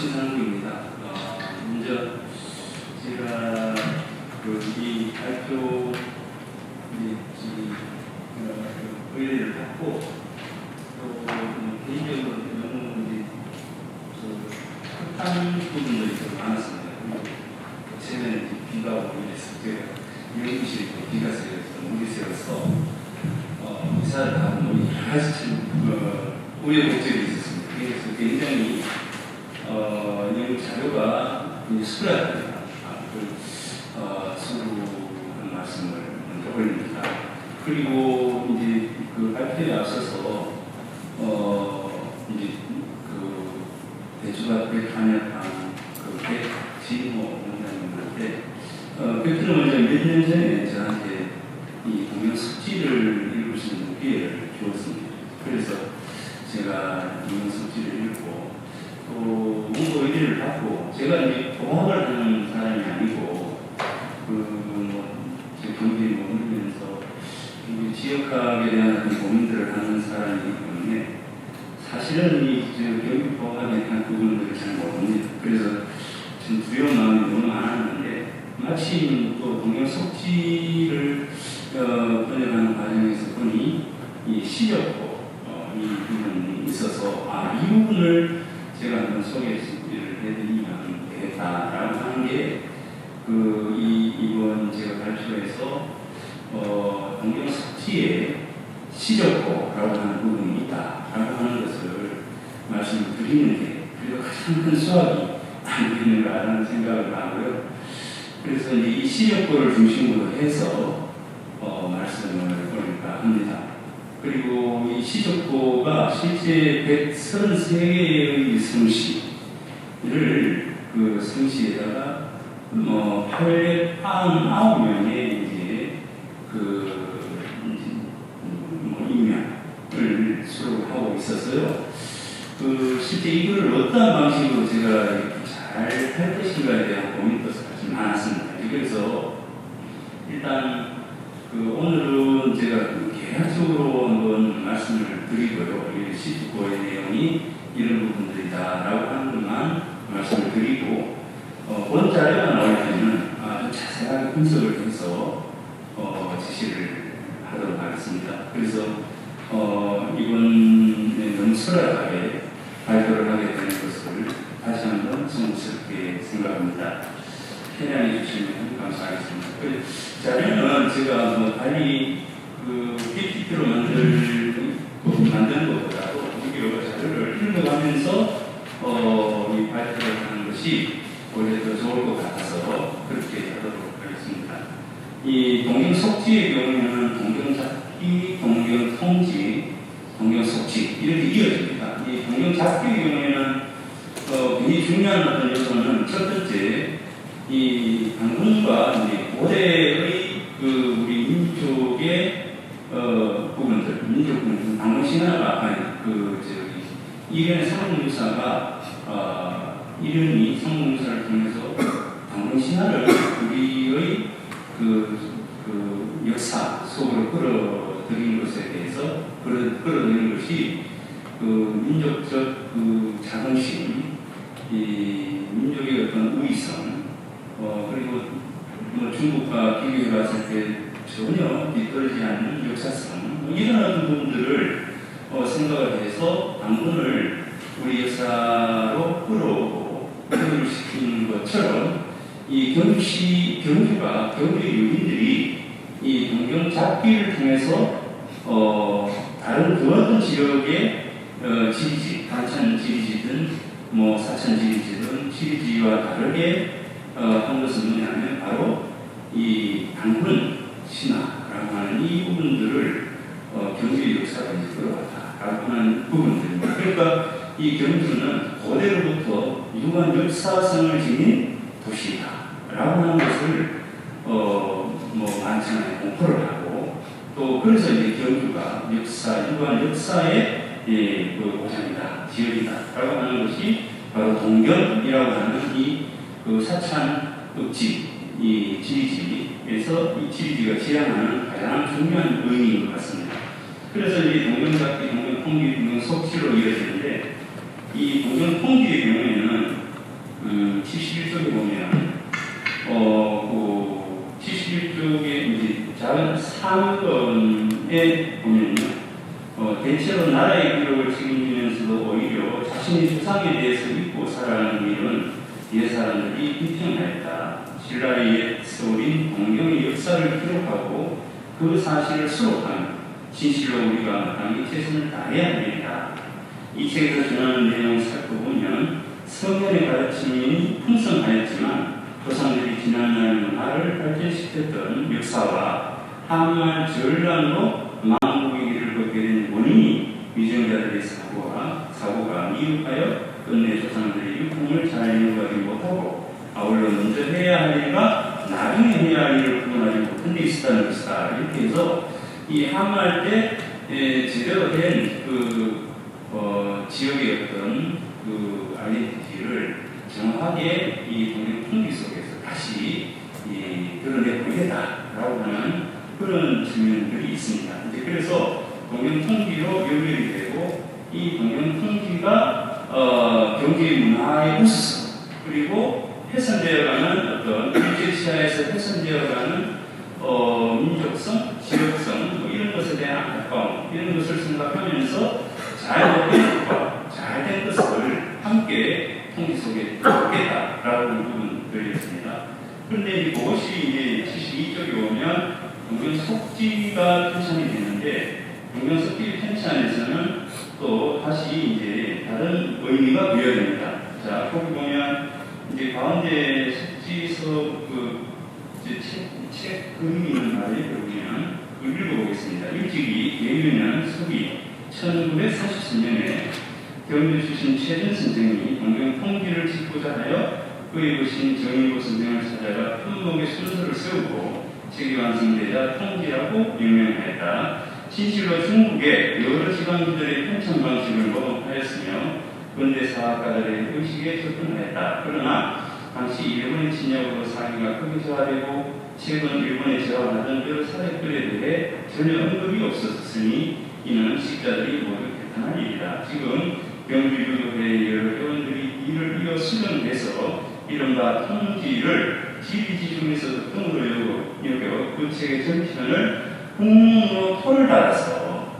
신상국입니다. 어, 먼저 제가 그이 발표 그 의뢰를 받고 또 어, 개인적으로 너무 이제 그 급한 부분들이 좀 많았습니다. 최근에 비가 오고 이래서 제가 미용실에 비가 세여서 물이 어, 이사를 하고 아주 참 어, 우여곡절이 있었습니다. 그래서 굉장히 어, 이 아, 그, 어, 수고한 말씀을 먼저 올립니다. 그리고 이제 그 발표에 앞서서 어, 이제 그 대주가 백한여당 그 백진호 원장님한테 어, 백진호 원장이 몇년 전에 저한테 이 공연 숙지를 읽을 수 있는 기회를 주었습니다. 그래서 제가 공연 숙지를 읽고 또 문고 받고 제가 이제 공학을 하는 사람이 아니고 그뭐 경기에 머물면서 이 지역학에 대한 고민들을 하는 사람이기 때문에 사실은 이 경기공학에 대한 부분들을 잘 모릅니다. 그래서 좀 두려운 마음이 너무 많았는데 마침 또 동영 속지를 어, 번역하는 과정에서 보니 이 시력고 어, 이 부분이 있어서 아 이 부분을 제가 한번 소개를 해드리면 되겠다라고 하는 게그 이 이번 제가 발표에서 어, 동경 속지에 시력고라고 하는 부분이 있다라고 하는 것을 게 그리고 가장 큰 수학이 아니겠는가라는 생각을 하고요. 그래서 이 시력고를 중심으로 해서 어, 말씀을 올릴까 합니다. 그리고 이 시적고가 실제 133개의 성씨를 그 성씨에다가 뭐 899명의 이제 그 이제 뭐 인명을 수록하고 있었어요. 그 실제 이걸 어떤 방식으로 제가 잘 할 것인가에 대한 고민도 사실 많았습니다. 그래서 일단 그 오늘은 제가 그 개략적으로 한번 말씀을 드리고요. 이 시주고의 내용이 이런 부분들이다라고 하는 것만 말씀을 드리고 어, 본 자료가 나올 때는 아주 자세하게 분석을 해서 어, 지시를 하도록 하겠습니다. 그래서 어, 이번에 너무 수월하게 발표를 하게 되는 것을 다시 한번 성스럽게 생각합니다. 편향해 주시면 감사하겠습니다. 그 자료는 제가 뭐 달리 그 PPT로 만들 만드는 것보다도 여러 자료를 읽어가면서 어, 이 발표를 하는 것이 오히려 더 좋을 것 같아서 그렇게 하도록 하겠습니다. 이 동경 속지의 경우에는 동경 잡기, 동경 통지, 동경 속지 이렇게 이어집니다. 이 동경 잡기의 경우에는 어, 굉장히 중요한 어떤 요소는 첫 번째 이 방송과 이제 고대의 그 우리 민족의 어, 부분들, 민족 부분, 방송 신화가 아니 그 저기 이련의 성공유사가 어, 이련이 성공유사를 통해서 방송 신화를 우리의 그, 그 역사 속으로 끌어들인 것에 대해서 끌어, 끌어들인 것이 그 민족적 그 자긍심, 이 민족의 어떤 우위성, 어, 그리고 뭐 중국과 비교해 봤을 때 전혀 뒤떨어지지 않는 역사성 뭐 이런 어떤 부분들을 어, 생각을 해서 당분을 우리 역사로 끌어오고 교육을 시키는 것처럼 이 경주시 경주가 경주의 유민들이 이 동경 잡기를 통해서 어, 다른 그 어떤 지역의 어, 지리지, 단천 지리지든 뭐 사천 지리지든 지리지와 다르게 어, 한 것은 뭐냐면 바로 이 당군 신화라고 하는 이 부분들을 어, 경주의 역사가 이끌어왔다라고 하는 부분들입니다. 그러니까 이 경주는 유한 역사성을 지닌 도시다라고 하는 것을 어, 뭐 많지는 공포를 하고 또 그래서 이제 경주가 역사, 유한 역사의 예, 그 고장이다, 지역이다라고 하는 것이 바로 동경이라고 하는 이그 사찬 읍지, 이 지리지에서 이 지리지가 지향하는 가장 중요한 의미인 것 같습니다. 그래서 이 동경잡기, 동경통기, 동경속지로 이어지는데 이 동경통기의 경우에는 음, 71쪽에 보면 어, 그 71쪽에 이제 작은 3번에 보면요. 어, 대체로 나라의 기록을 책임지면서도 오히려 자신의 조상에 대해서 믿고 살아가는 일은 옛 사람들이 비평하였다. 신라의 서울인 동경의 역사를 기록하고 그 사실을 수록한 진실로 우리가 마땅히 최선을 다해야 합니다. 이 책에서 전하는 내용을 살펴보면 성경의 가르침이 풍성하였지만 조상들이 지난날 문화를 발전시켰던 역사와 한말 전란으로 망국의 길을 걷게 된 원인이 위정자들의 사고와 사고가 미흡하여 끝내 조상들의 유품을 잘 이루어가지 못하고 아울러 먼저 해야 할 일과 나중에 해야 할 일을 구분하지 못한 데 있었다는 것이다. 이렇게 해서 이 한말 때 에, 제대로 된그 어, 지역의 어떤 그 아이덴티티를 정확하게 이 동네 풍기 속에서 다시 이, 드러내 보이겠다라고 하는 그런 측면들이 있습니다. 이제 그래서 동경 통기로 연결이 되고 이 동경 통기가 어, 경제 문화의 우수성 그리고 훼손되어가는 어떤 일제 시야에서 훼손되어가는 잘된 것과 잘된 것을 함께 통지 속에 담겠다라는 부분들이었습니다. 그런데 이것이 이제 72쪽에 오면 용변 속지가 편찬이 되는데 용변 속지 편찬에서는 또 다시 이제 다른 의미가 부여됩니다. 자, 거기 보면 이제 가운데 속지서 그 이제 책, 책 금이 있는 말이 보면 읽어보겠습니다. 일찍이 예유년 소비 1940 1987년에 경주 출신 최준 선생이 동경 통기를 짓고자 하여 그의 보신 정일보 선생을 찾아가 품목의 순서를 세우고 책이 완성되자 통기라고 유명하였다. 진실로 중국의 여러 지방들의 편찬 방식을 모독하였으며 근대 사학가들의 의식에 접근하였다. 그러나 당시 일본의 진영으로 사기가 크게 저하되고 최근 일본에 저항하던 여러 사역들에 대해 전혀 언급이 없었으니 이는 식자들이 모두 개탄한 일이다. 지금 경주유교회의 여러 회원들이 이를 이어 수정해서 이른바 통지를 지리지 중에서 등으로 여겨 그 책의 정신을 국문으로 토를 달아서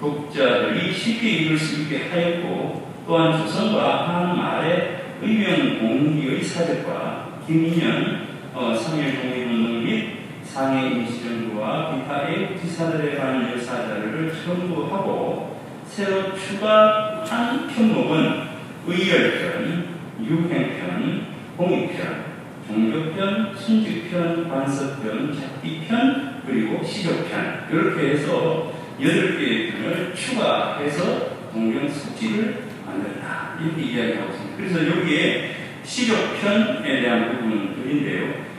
독자들이 쉽게 읽을 수 있게 하였고 또한 조선과 한말의 의명 공기의 사적과 김인현 어, 상해공의운동 및 상해 임시정부와 기타 애국지사들에 관한 역사 자료를 첨부하고 새로 추가한 편목은 의열편, 유행편, 공익편, 종교편, 순직편, 관서편, 작기편, 그리고 시적편 이렇게 해서 여덟 개의 편을 추가해서 동경 숙지를 만들다 이렇게 이야기하고 있습니다. 그래서 여기에 시적편에 대한 부분들인데요.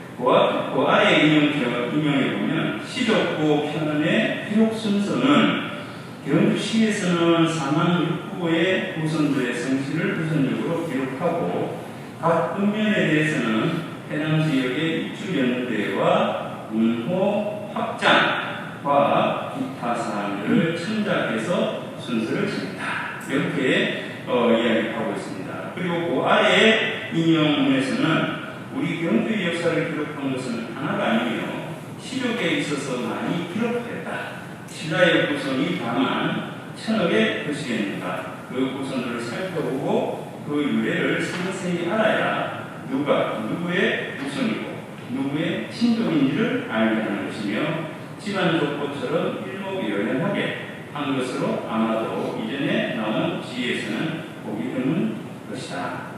아래 인용, 인용해 보면 시적고 편의 기록 순서는 경주시에서는 사망 6부의 후손들의 성씨를 우선적으로 기록하고 각 읍면에 대해서는 해당 지역의 입주연대와 문호 확장과 기타 사항들을 첨작해서 순서를 줍니다. 이렇게 어, 이야기하고 있습니다. 그리고 그 아래 인용문에서는 우리 경주의 역사를 기록한 것은 하나가 아니며 시력에 있어서 많이 기록했다. 신라의 후손이 다만 천억의 것이겠는가. 그 후손들을 살펴보고 그 유래를 상세히 알아야 누가 누구의 후손이고 누구의 친족인지를 알게 하는 것이며 집안 족보처럼 일목요연하게 한 것으로 아마도 이전에 나온 지혜에서는 보기 드문 것이다.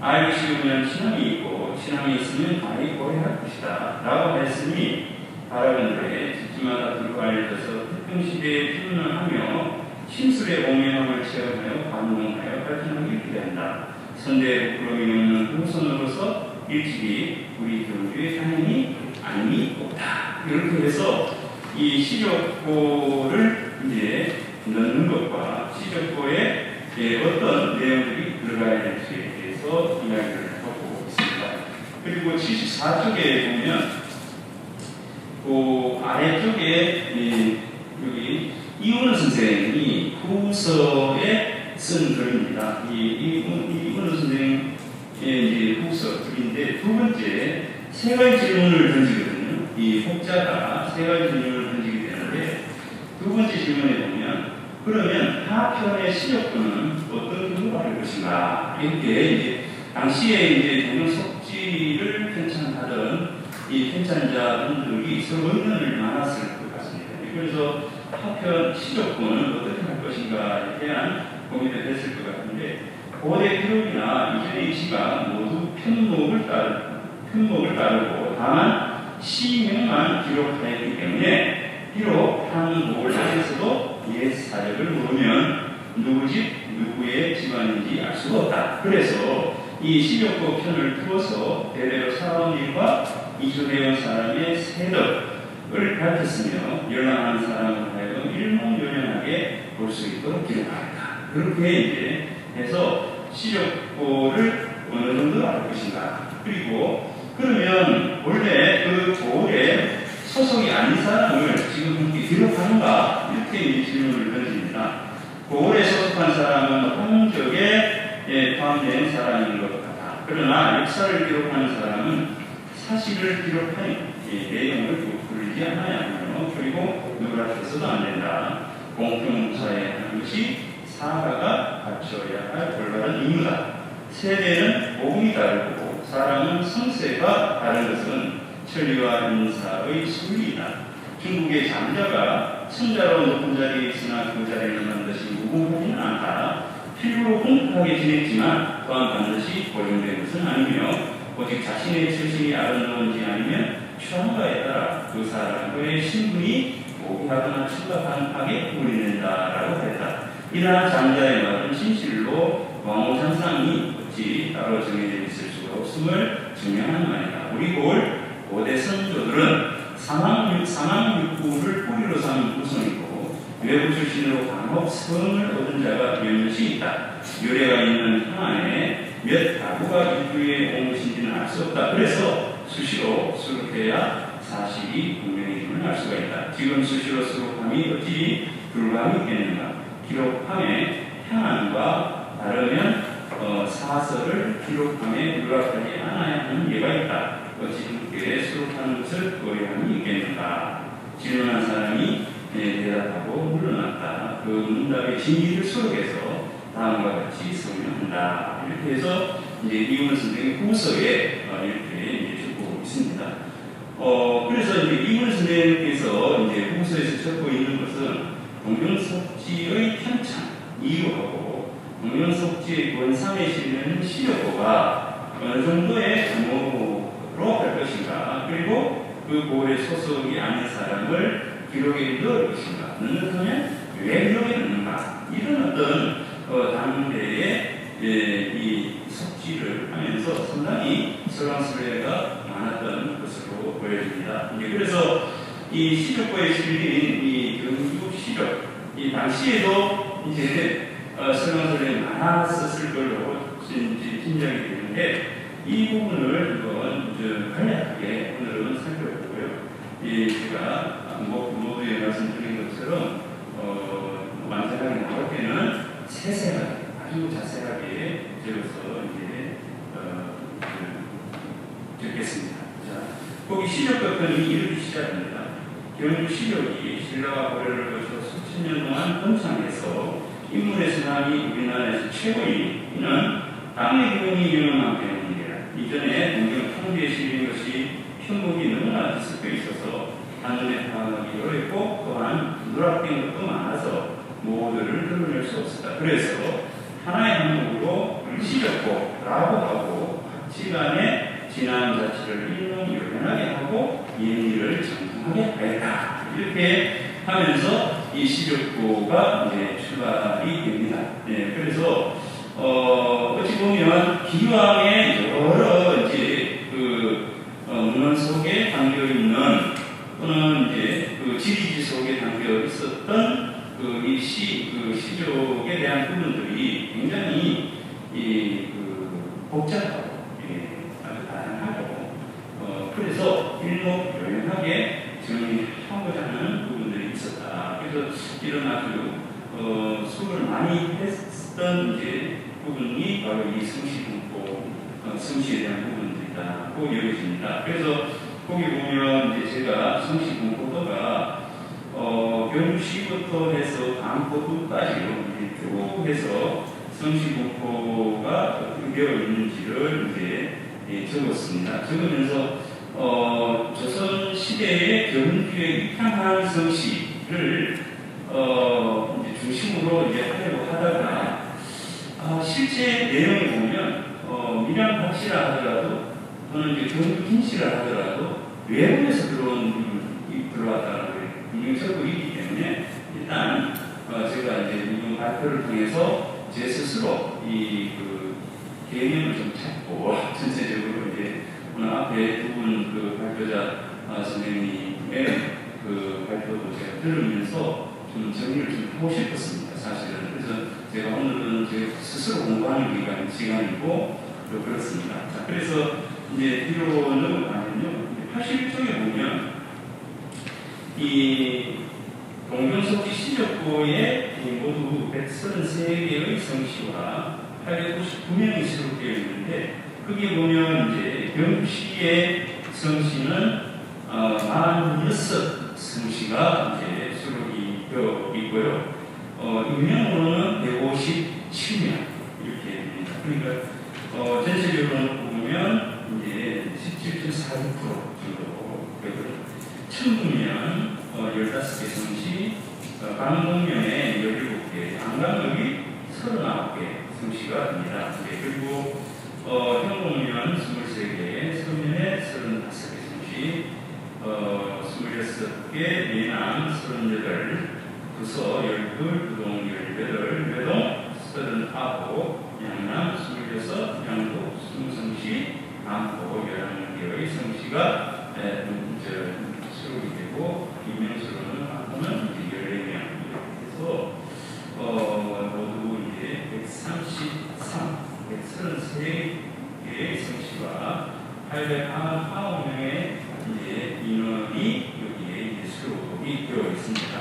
알기 쉬우면 신앙이 있고 신앙이 있으면 아이 고해할 것이다. 라고 했으니 바라건대 집집마다 들고 알려져서 태평시대에 피문하며 신술의 공명함을 체험하여 감동하여 발전하기 기대한다. 선대의 부끄러움이 없는 후손으로서 일찍이 우리 교주의 당연히 안이 없다. 이렇게 해서 이 시적고를 이제 넣는 것과 시적고에 어떤 내용들이 들어가야 될지에 대해서 이야기를 하고 있습니다. 그리고 74쪽에 보면 그 아래쪽에 여기 이훈 선생이 후서에 쓴 글입니다. 이, 이, 이훈 선생이 이제 후서 둘인데 두 번째 세 가지 질문을 던지거든요. 이 혹자가 세 가지 질문을 던지게 되는데 두 번째 질문에 보면 그러면 하편의 시력부는 어떤 될 것인가 이렇게 이제 당시에 이제 동영 속지를 편찬하던 이 편찬자분들이 서로 의견을 나눴을 것 같습니다. 그래서 하편 시적부는 어떻게 할 것인가에 대한 고민을 했을 것 같은데 고대 기록이나 이전의 시가 모두 편목을 따르 편목을 따르고 다만 시명만 기록하였기 때문에 비록 한 목을 안에서도 옛 사역을 모르면 누구 집 누구의 집안인지 알 수가 없다. 그래서 이 시력부 편을 두어서 대대로 살아온 일과 이주해온 사람의 세덕 을 밝혔으며 열람하는 사람을 하여금 일목요연하게 볼 수 있도록 기록하였다. 그렇게 이제 해서 시력부를 어느 정도 알 것인가. 그리고 그러면 원래 그 고을에 소속이 아닌 사람을 지금 이렇게 기록하는가 이렇게 질문을 던집니다. 고을에 소속한 사람은 홍적에 예, 포함된 사람인 것 같다. 그러나 역사를 기록하는 사람은 사실을 기록하니 예, 내용을 않아야 그리고 누구라서도 안 된다. 공평사에 하는 것이 사가가 갖춰야 할 올바른 의무다. 세대는 복음이 다르고 사람은 성세가 다른 것은 천리와 인사의 순리이다. 중국의 장자가 천자로 높은 자리에 있으나 그 자리를 만 것이 무궁하지는 않다. 필요로 공평하게 지냈지만 또한 반드시 고정된 것은 아니며 오직 자신의 출신이 아름다운지 아니면 취한가에 따라 그 사람의 신분이 모기하거나 심각하게 우리낸다라고 했다. 이러한 장자의 말은 진실로 왕호산상이 어찌 따로 정해져 있을 수가 없음을 증명하는 말이다. 우리 볼 고대 선조들은 상황, 상황 육구를 뿌리로 삼은 구성이고 외부 출신으로 간혹 성을 얻은 자가 몇몇이 있다. 유래가 있는 하나에 몇 가구가 인류에 온 것인지는 알 수 없다. 그래서 수시로 수록해야 사실이 분명해짐을 알 수가 있다. 지금 수시로 수록함이 어찌 불가함이 있겠는가? 기록함에 향한과 다르면 어, 사설을 기록함에 누락하지 않아야 하는 예가 있다. 어찌 그렇게 수록하는 것을 고려함이 있겠는가? 질문한 사람이 네, 대답하고 물러났다. 그 문답의 진리를 수록해서 다음과 같이 설명한다. 이렇게 해서 이제 이훈 선생의 후서에 어, 이렇게 이제 적고 있습니다. 어, 그래서 이제 선생님께서 이제 후서에서 적고 있는 것은 동명석지의 편찬, 이유하고 동명석지의 원상에 실리는 시력고가 어느 정도의 규모로 할 것인가, 그리고 그 고의 소속이 아닌 사람을 기록에 넣을 것인가, 넣는다면 왜 기록에 넣는가, 이런 어떤 어, 당대의 예, 이 석지를 하면서 상당히 설왕설래가 많았던 것으로 보여집니다. 그래서 이 시력과의 실린 이 경주 시력, 이 당시에도 이제 어, 설왕설래 많았었을 걸로 이제 짐작이 되는데 이 부분을 한번 좀 간략하게 오늘은 살펴보고요. 이 제가 뭐, 모두에 말씀드린 것처럼 어, 완전하게 나올 때는 세세하게 아주 자세하게 적어서 이제 어, 그, 적겠습니다. 자, 거기 시력 같은 이렇게 시작합니다. 경주 시력이 신라와 고려를 거쳐 수천 년 동안 번창해서 인물의 사람이 우리나라에서 최고인 이는 땅의 기운이 유명한 때문이라 이전에 동경 통지에 실린 것이 편목이 너무나 뒤섞여 있어서 한눈에 파악하기 어렵고 또한 누락된 것도 많아서 모두를 드러낼 수 없었다. 그래서 하나의 항목으로 시렸고 라고 하고 시간에 지난 자체를 일용요연하게 하고 인리를 정 통하게 하였다. 이렇게 하면서 이 시력고가 이제 출발이 됩니다. 네, 그래서 어, 어찌 보면 기왕의 여러 이제 그 어, 문헌 속에 담겨 있는 또는 이제 그 지리지 속에 담겨 있었던 그 이 시, 그 시족에 대한 부분들이 굉장히 이, 그 복잡하고, 예, 다양하고, 어, 그래서 일목요연하게 정리하고자 하는 부분들이 이런 아주, 어, 수업을 많이 했던 이제 부분이 바로 이 성시분법, 어, 성씨에 대한 부분들이다. 꼭 여겨집니다. 그래서 거기 보면 이제 제가 공포도가 어, 경주시부터 해서 이렇게 쭉 해서 공포가 어떻게 되어 있는지를 이제 예, 적었습니다. 적으면서 어, 조선 시대의 경주에 입향한 성씨 를 어, 이제 중심으로 이제 하려고 하다가 아, 실제 내용을 보면 어, 밀양 박씨라 하더라도 또는 이제 경주 김씨라 하더라도 외국에서 들어온 들어왔다는 걸 분명히 있기 때문에 일단 어, 제가 이제 이번 발표를 통해서 제 스스로 이그 개념을 좀 찾고 전체적으로 이제 오늘 앞에 두 분 그 발표자 아, 선생님의 그 발표도 제가 들으면서 좀 정리를 좀 하고 싶었습니다. 사실은 그래서 제가 오늘은 제 스스로 공부하는 기간 시간이고 또 그렇습니다. 자, 그래서 이제 뒤로 넘어가면요, 81쪽에 보면 이 동경석지 시적고에 이 모두 133개의 성씨와 899명이 수록되어 있는데 거기에 보면 이제 경시의 성씨는 어, 46 성씨가 이제 수록이 있고요. 어, 인명으로는 157명 이렇게 됩니다. 그러니까 어, 전체적으로 보면 이제 17.46% 정도 되고요. 천국면 어, 15개 성씨, 어, 강동면에 17개, 안강읍이 39개 성씨가 됩니다. 네, 그리고 어, 현공면 23개, 서면에 35개 성씨, 어, 26개, 내남 38, 부서 12, 부동 18, 외동 39, 양남 26, 양도 20성씨, 남포 11개의 성씨가 에, 음, 저, 수록이 되고 임명수로는 이제 14명 이렇게 해서 어, 모두 이제 133, 133개의 성씨와 899명의 이제 인원이 수록이 되어 있습니다.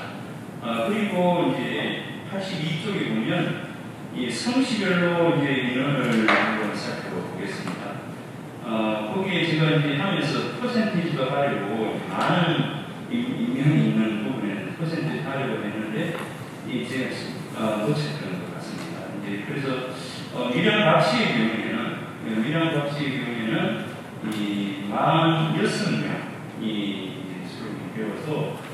아, 그리고 이제 82쪽에 보면 이 성씨별로 이제 인원을 한번 살펴 보겠습니다. 어, 거기에 제가 이제 하면서 퍼센티지가 하려고 많은 인명이 있는 부분에는 퍼센티지 하려고 했는데 이 제가 어, 놓쳤던 것 같습니다. 이제 그래서 어, 미량 박씨의 경우에는 그 미량 박씨의 경우에는 이 46명 이 수록이 되어서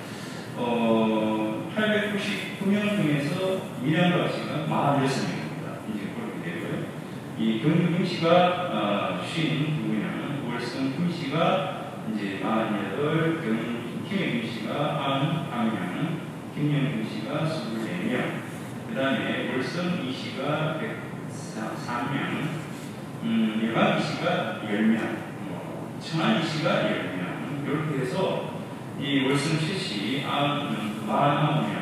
어, 899명 중에서 미량 박씨가 46명입니다. 이제 그렇게 되고요. 이 김씨가 어, 52명, 월성 김씨가 이제 48, 경, 김씨가 91명, 김영 김씨가 24명, 그 다음에 월성 이씨가 103명, 음, 예방 이씨가 10명, 뭐, 청안 이씨가 10명, 이렇게 해서 이 월성 7씨 49명,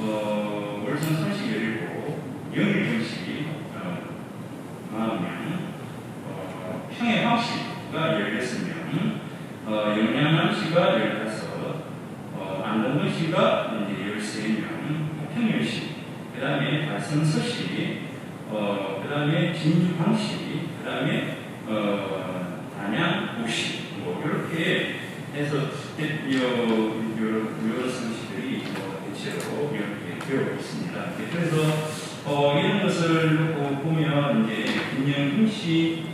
어, 월성 37, 영일 김씨 어, 40명, 어, 평해 황씨가 16명, 어, 영양남 씨가 15, 어, 안동근 씨가 이제 13명, 평현 씨, 그 다음에 달성서 씨, 어, 그 다음에 진주광 씨, 그 다음에 어, 단양 우씨, 뭐 이렇게 해서 여러 성씨들이 뭐 대체로 이렇게 되어 있습니다. 그래서 어, 이런 것을 보면 이제 김영kim 씨,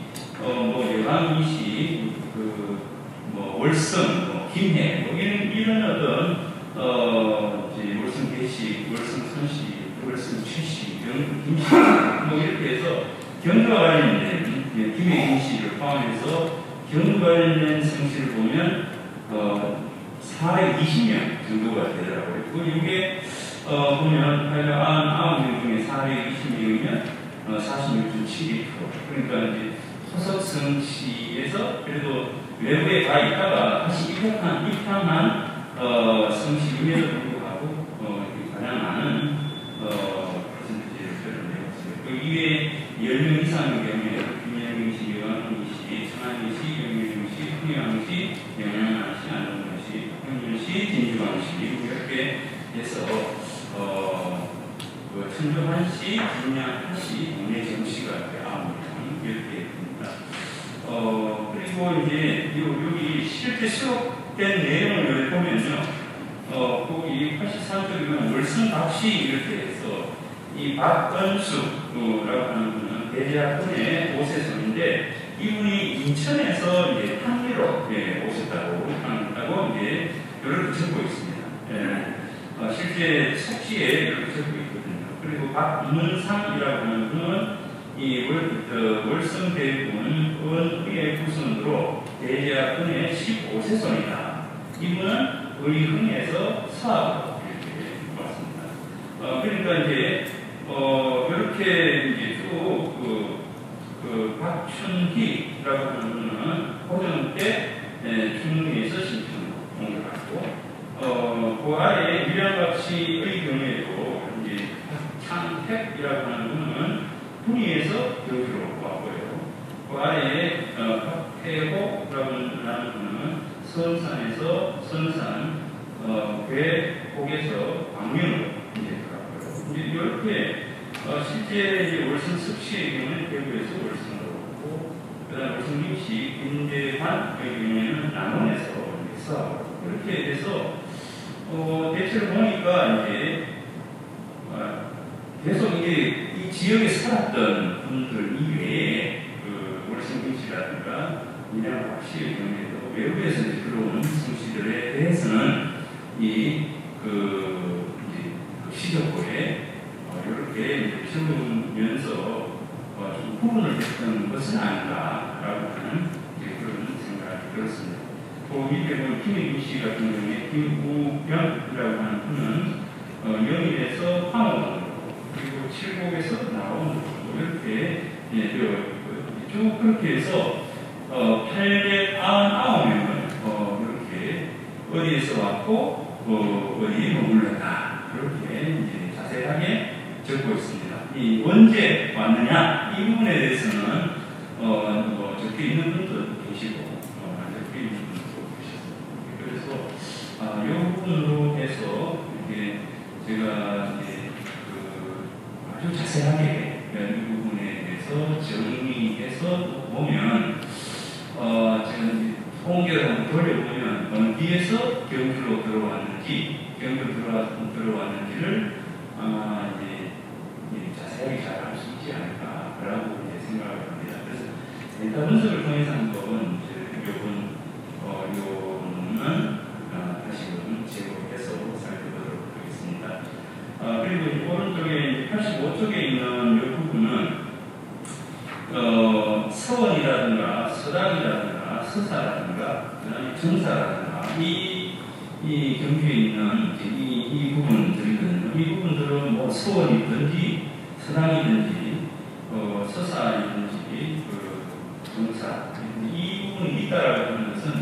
어, 뭐 여강희 씨, 그뭐 월성, 뭐 김해, 뭐 이런 어떤 어, 월성 대씨, 월성 선씨, 월성 영 김씨, 뭐 이렇게 해서 경과 관련된 예, 김해 김씨를 포함해서 경과 관련된 성씨를 보면 어, 420명 정도가 되더라고요. 그리고 이게 어, 보면 899명 중에 420명이면 어, 46.72% 그러니까 이제 토석성 씨에서 그래도 외부에 가 있다가 다시 입학한, 입학한 어, 성씨임에도 불구하고 어, 가장 많은 어, 퍼센트지를 표현해봤어요. 그 이외에 10명 이상의 경우에 김영경 씨, 유한홍 씨, 천안희 씨, 영민 씨, 홍윤 씨, 진주광 씨 이렇게 해서 어, 그 천조한 씨, 김양한 씨, 문혜정 씨가 이렇게 됩니다. 어, 그리고 이제 요, 여기 실제 수록된 내용을 보면요. 어, 거기 83쪽이면 월승박씨 이렇게 해서 이 박건수라고 하는 분은 대리학군의 오세손인데 이분이 인천에서 이제 한리로 예, 오셨다고 한다고 이제 이렇게 적고 있습니다. 예. 어, 실제 속지에 이렇게 적고 있거든요. 그리고 박문상이라고 하는 분은 이 월, 어, 월성대군 은의 후손으로 대제학군의 15세손이다. 이분은 의흥에서 사업으로 이렇게 왔습니다. 어, 그러니까 이제 어, 이렇게 이제 쭉 그, 그 박춘희라고 때 예, 중국에서 신청 공부하고 어, 그 아래 밀양박씨의 경우에도 이제 박창택이라고 하는 분은 분위에서 교주로 왔고요. 그 아래에 어, 박태호라고 하는 분은 서산에서 선산 어, 괴곡에서 광명으로 이제 들어갔고요. 이제 이렇게 어, 실제 월성 습시의 경우는 대구에서 월성으로 오고 그다음 월성 임시 김대환 의 경우에는 남원에서 있어 이렇게 돼서 어, 대체로 보니까 이제 어, 계속 이제 이 지역에 살았던 분들 이외에 그 월성 임시라든가 이랑 박씨의 경우에도 외국에서 이제 들어온 성씨들에 대해서는 이그 그 시적고에 어, 적으면서 어, 좀 구분을 했던 것은 아닌가라고 하는 그런 생각이 들었습니다. 그 밑에 보면 김혜김 씨 같은 경우에 김우병이라고 하는 분은 어, 영일에서 황홀로 그리고 칠곡에서 나온 뭐 이렇게 예, 되어 있고요. 쭉 그렇게 해서 어, 899명은 어, 이렇게 어디에서 왔고 어, 어디에 머물렀다 그렇게 이제 자세하게 적고 있습니다. 이 언제 왔느냐 이 부분에 대해서는 어, 뭐 적혀 있는 분도 계시고 어, 안 적혀 있는 분도 계셨습니다. 그래서 아, 이 부분으로 해서 이게 제가 이제 그 아주 자세하게 이 부분에 대해서 정리해서 보면 어, 지금 통계를 돌려보면 어디에서 경주로 들어왔는지 경주 들어와, 들어왔는지를 아, 이제, 이제 자세하게 잘 알 수 있지 않을까라고 이제 생각을 합니다. 그래서 데이터 분석을 통해서 한건 이제 요번 어, 요는 아, 다시금 제고해서 살펴보도록 하겠습니다. 아, 그리고 이 오른쪽에 85쪽에 있는 이 부분은 어, 서원이라든가 서당이라든가 서사라든가 그다음에 정사라든가 이, 이 경주에 있는 이, 이 부분들이거든요. 이 부분들은 뭐 서원이든지 서당이든지 어, 서사이든지 그 정사 이 부분이 있다라고 하는 것은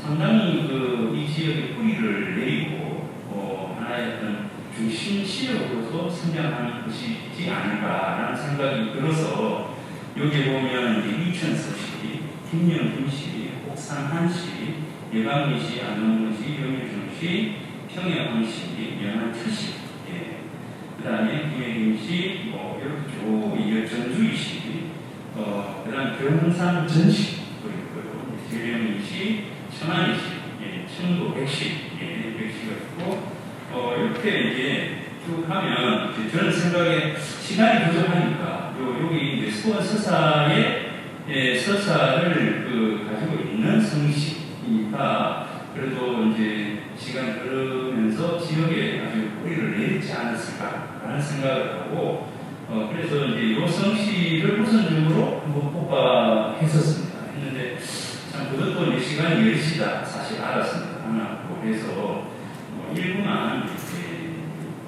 상당히 그 이 지역의 뿌리를 내리고 어, 하나의 어떤 중심 지역으로서 성장하는 것이지 않을까라는 생각이 들어서 여기 보면 이제 이천섭 씨, 김영김 씨, 옥상한 씨, 예방미 씨, 안동근 씨, 영일중 씨, 평양원 씨, 명한철 씨, 예. 그 다음에 김혜김 씨, 뭐 이렇게 쭉 씨, 어, 그 다음 경산 전 씨도 있고요. 천안희 씨, 예, 청도 백씨, 예, 백씨가 있고, 어, 이렇게 이제 쭉 하면 이제 저는 생각에 시간이 부족하니까 요, 여기 이제 수원 서사의 예, 서사를 그 가지고 있는 성씨니까 그래도 이제 시간이 흐르면서 지역에 아주 뿌리를 내리지 않았을까라는 생각을 하고 어, 그래서 이제 요 성 씨를 우선적으로 한번 뽑아했었습니다. 했는데 참 그것도 이제 시간이 열시다 사실 알았습니다. 하나 그래서 뭐 일부만 이렇게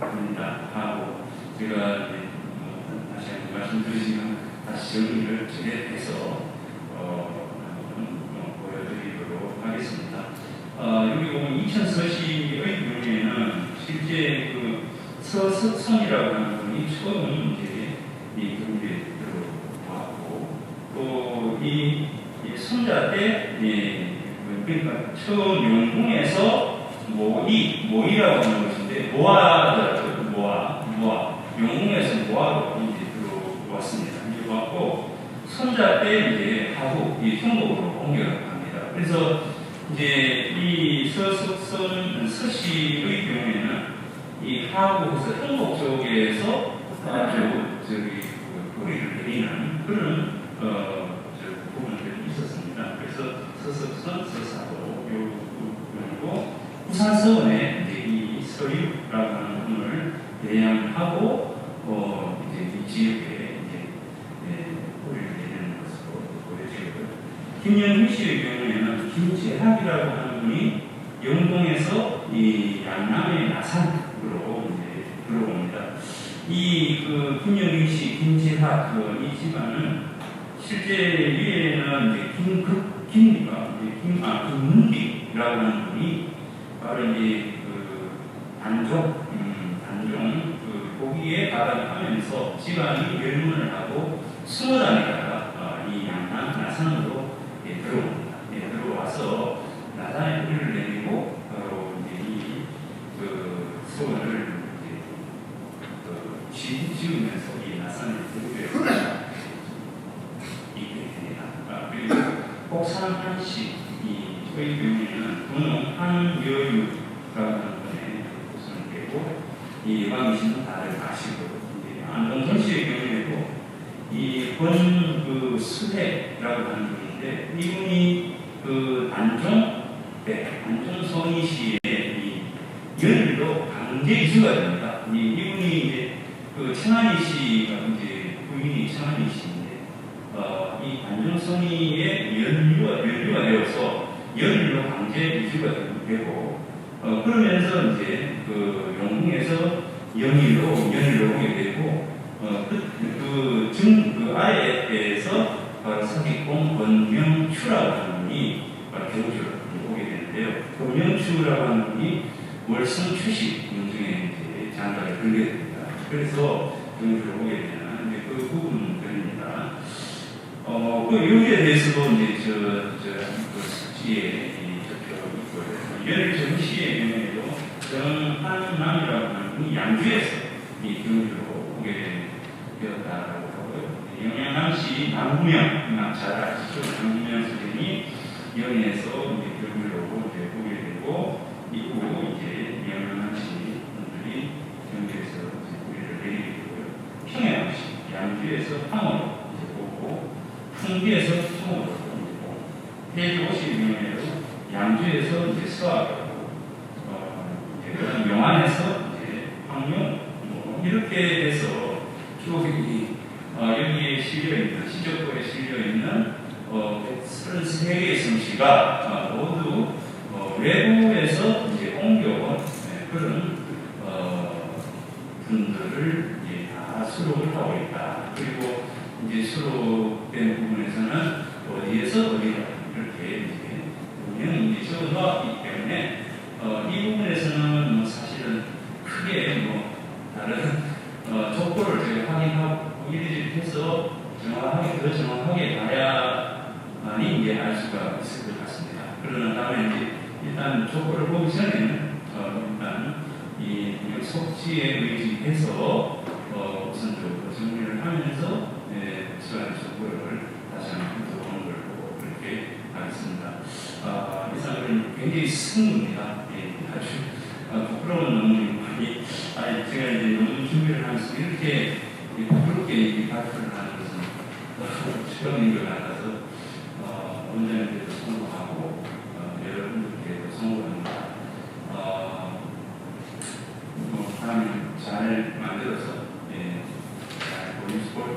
합니다 하고 제가 이제 뭐 다시 한번 말씀드리지만 다시 정리를 진행해서 어, 어, 보여드리도록 하겠습니다. 어, 여기 보면 이천 서시의 경우에는 실제 그 서석성이라고 하는 분이 처음 이제 이 경주에 들어왔고 또이 이 손자 때 예, 그러니까 처음 용궁에서 모이 모이라고 하는 것인데 모아더라고요 모아 모아 용궁에서 모아로 이제 들어왔습니다. 이제 왔고 손자 때 이제 하고 이 통곡으로 옮겨갑니다. 그래서 이제 이 서석선 서시의 경우에는 이 하고에서 통곡 쪽에서 아주 저기 그 뿌리를 내리는 그런 어, 저 부분들이 있었습니다. 그래서 서석선, 서사도 부산서원에 이제 이 서유라고 하는 부분을 대양하고 어, 이제 이 지역에 이제 예, 뿌리를 내리는 것으로 보여지고요. 김영희 씨의 경우에는 김재학이라고 하는 분이 영동에서 이 양남의 나산으로 이제 들어옵니다. 이 그 김재학 그이 집안은 실제 위에는 이제 김극 김이가 이제 김아 김문기라고 하는 분이 바로 이제 그 단종 음, 단종 그 고기에 가담하면서 집안이 멸문을 하고 스무 다니다가 어, 이 양남 나산으로 예, 들어옵니다. 예, 들어와서 나산에 뿌리를 내리고 바로 이제 이그 소원을 지으면서 이 들게 있게 됩니다. 아, 그리고 복산 씨, 이 저희 경우에는 분홍 한여유라고 하는 분의 복선을 빼고 이 예방이신은 다들 아시고 안동선 씨의 경우에도 이권그 수혜라고 하는 분인데 이분이 그 안종 때 안종 성희 씨의 이 연일로 강제 이주가 됩니다. 이 이분이 이제 그 청한희 씨가 이제 부인이 청한희 씨인데 어, 이 성희의 연류가 연류가 되어서 연일로 강제 이주가 되고 어, 그러면서 이제 그 영흥에서 영일로 연일로 오게 되고 어, 그, 그, 중, 그 아래에서 바로 사기공 권명추라고 하는 분이 경주를 오게 되는데요. 권명추라고 하는 분이 월성 출시 문중에 이제 장가를 들게 됩니다. 그래서 경주를 오게 되는 이제 그 부분들입니다. 어, 그 여기에 대해서도 이제 저, 저, 그 숙지에 이 적혀 있고요. 예를 정시의 경우에도 정한남이라고 하는 양주에서 이 경주로 오게 되었다라고 하고요. 영양남시 남구명, 잘 아시죠? 남구명 선생님이 영에서 이제 경주로 이제 오게 되고, 이후 이제 영양남시 분들이 경주에서 이제 우리를 내리게 되고요. 평양시, 양주에서 황으로 이제 오고, 풍기에서 풍으로 오고, 해주 오시 경우에도 양주에서 이제 수학으로, 어, 이제 그런 영안에서 이제 황룡, 뭐 이렇게 해서 쭉 이, 어, 여기에 실려 있는 시적도에 실려 있는 어, 33개의 성씨가 어, 모두 어, 외부에서 이제 옮겨온 네, 그런 어, 분들을 이제 다 수록을 하고 있다. 그리고 이제 수록된 부분에서는 어디에서 어디가 이렇게 이제 분명히 이제 적어놨기 때문에 어, 이 부분에서는 뭐 사실은 크게 뭐 다른 어, 족보를 제가 확인하고 이리저리 해서 정확하게 더 정확하게 봐야만이 이제 알 수가 있을 것 같습니다. 그러나 다음에 이제 일단 족보를 보기 전에는 어, 일단 이 속지에 의지해서 어, 우선적으로 정리를 하면서 네, 시간 족보를 다시 한번 보는 걸로 그렇게 하겠습니다. 아, 이 사람은 굉장히 승부입니다. 예, 아주 아, 부끄러운 논문이 아니 제가 이제 논문 준비를 하면서 이렇게 부끄럽게 이 발표를 하는 것 같아서 어, 원장님께도 성공하고 어, 여러분들께도 성공합니다. 어, 뭐, 다음에 잘 만들어서 예, 잘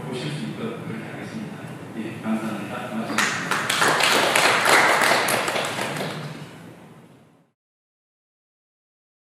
보실 수 있도록 그렇게 하겠습니다. 예, 감사합니다. 고맙습니다.